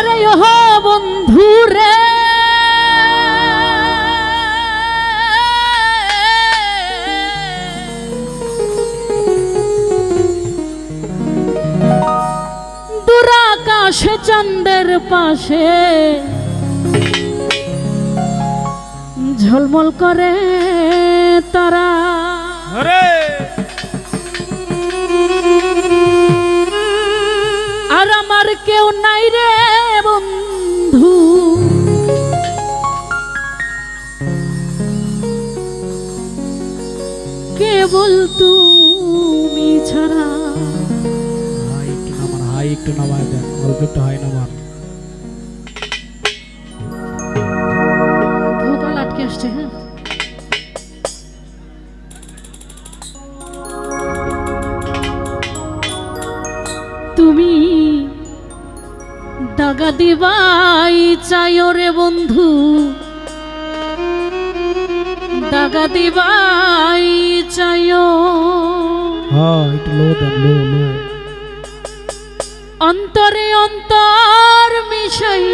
আরে ওহ দুরাকাশে চন্দ্রের পাশে ঝলমল করে তারা। কেবল তুমি ছাড়া। হাই একটু হাই একটু নামায় দেন। অল্প একটু হাই নামান আটকে আসছে হ্যাঁ? তুমি দাগা দিবাই চাই রে বন্ধু। টাকা দিবাই চাইও অন্তরে অন্তর মিশাই।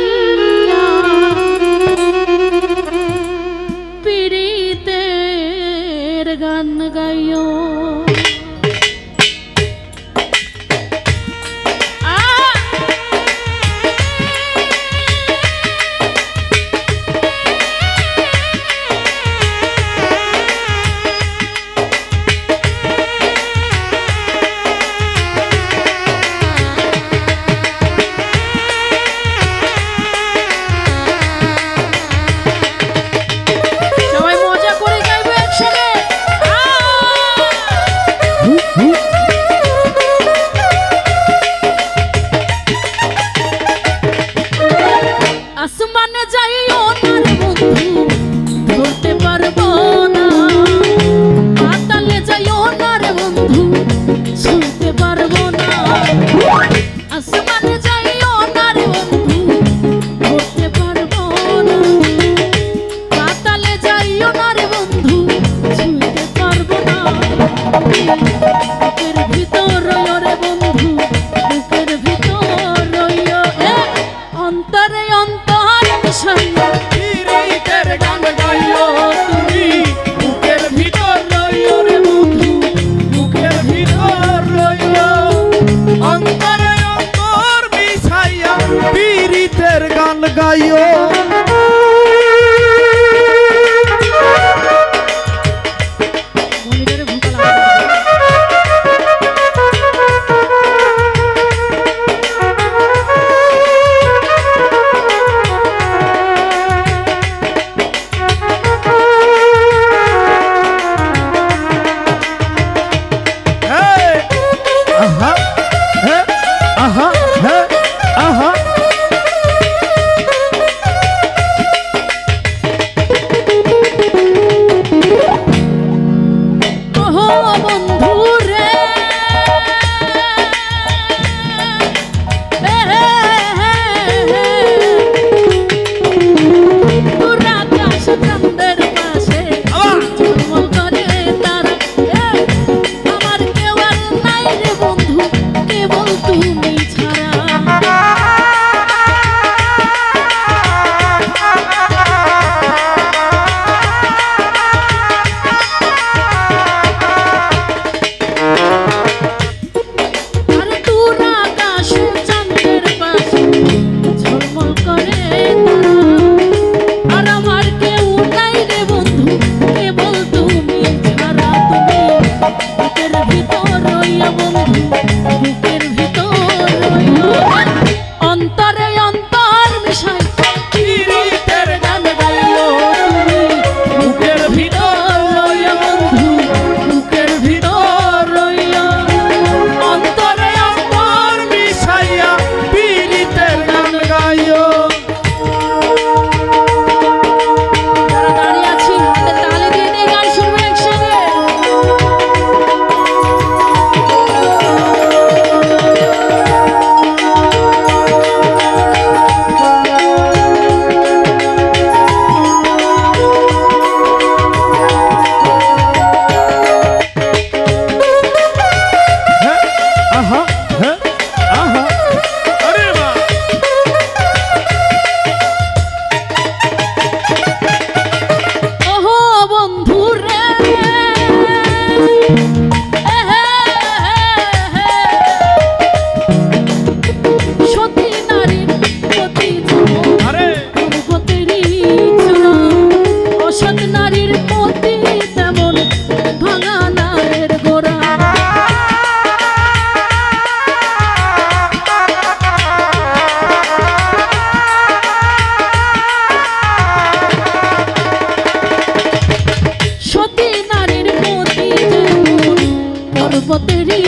পর্বতেরই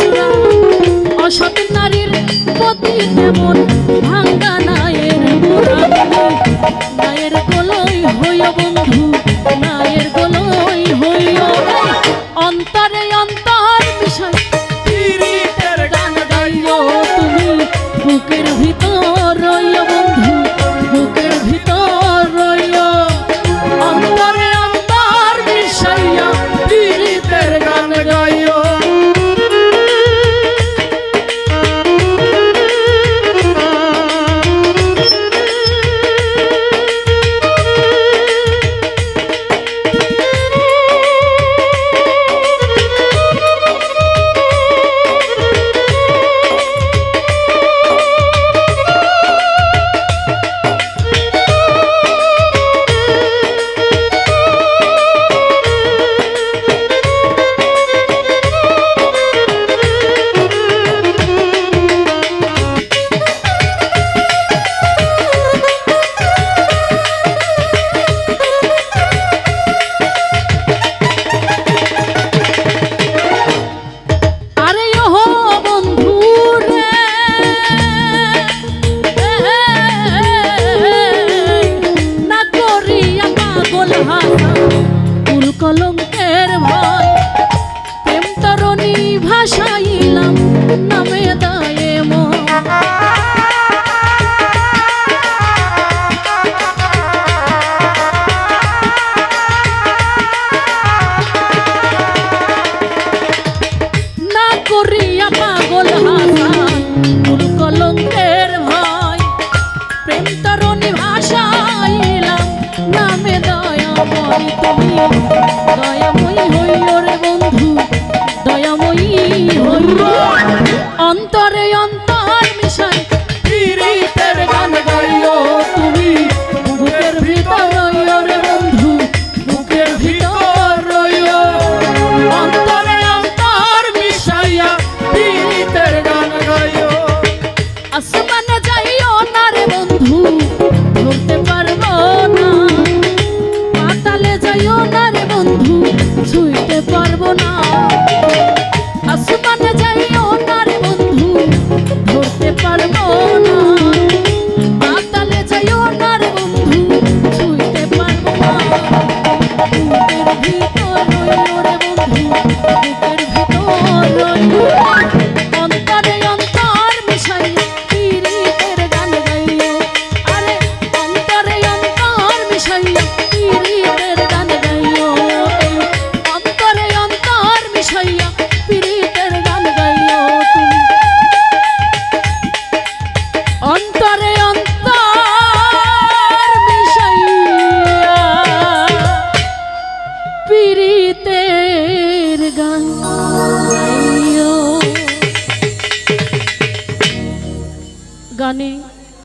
চূড়া অসৎ নারীর ভাঙ্গা? দয়াময় হইও রে বন্ধু দয়াময়ী হইও।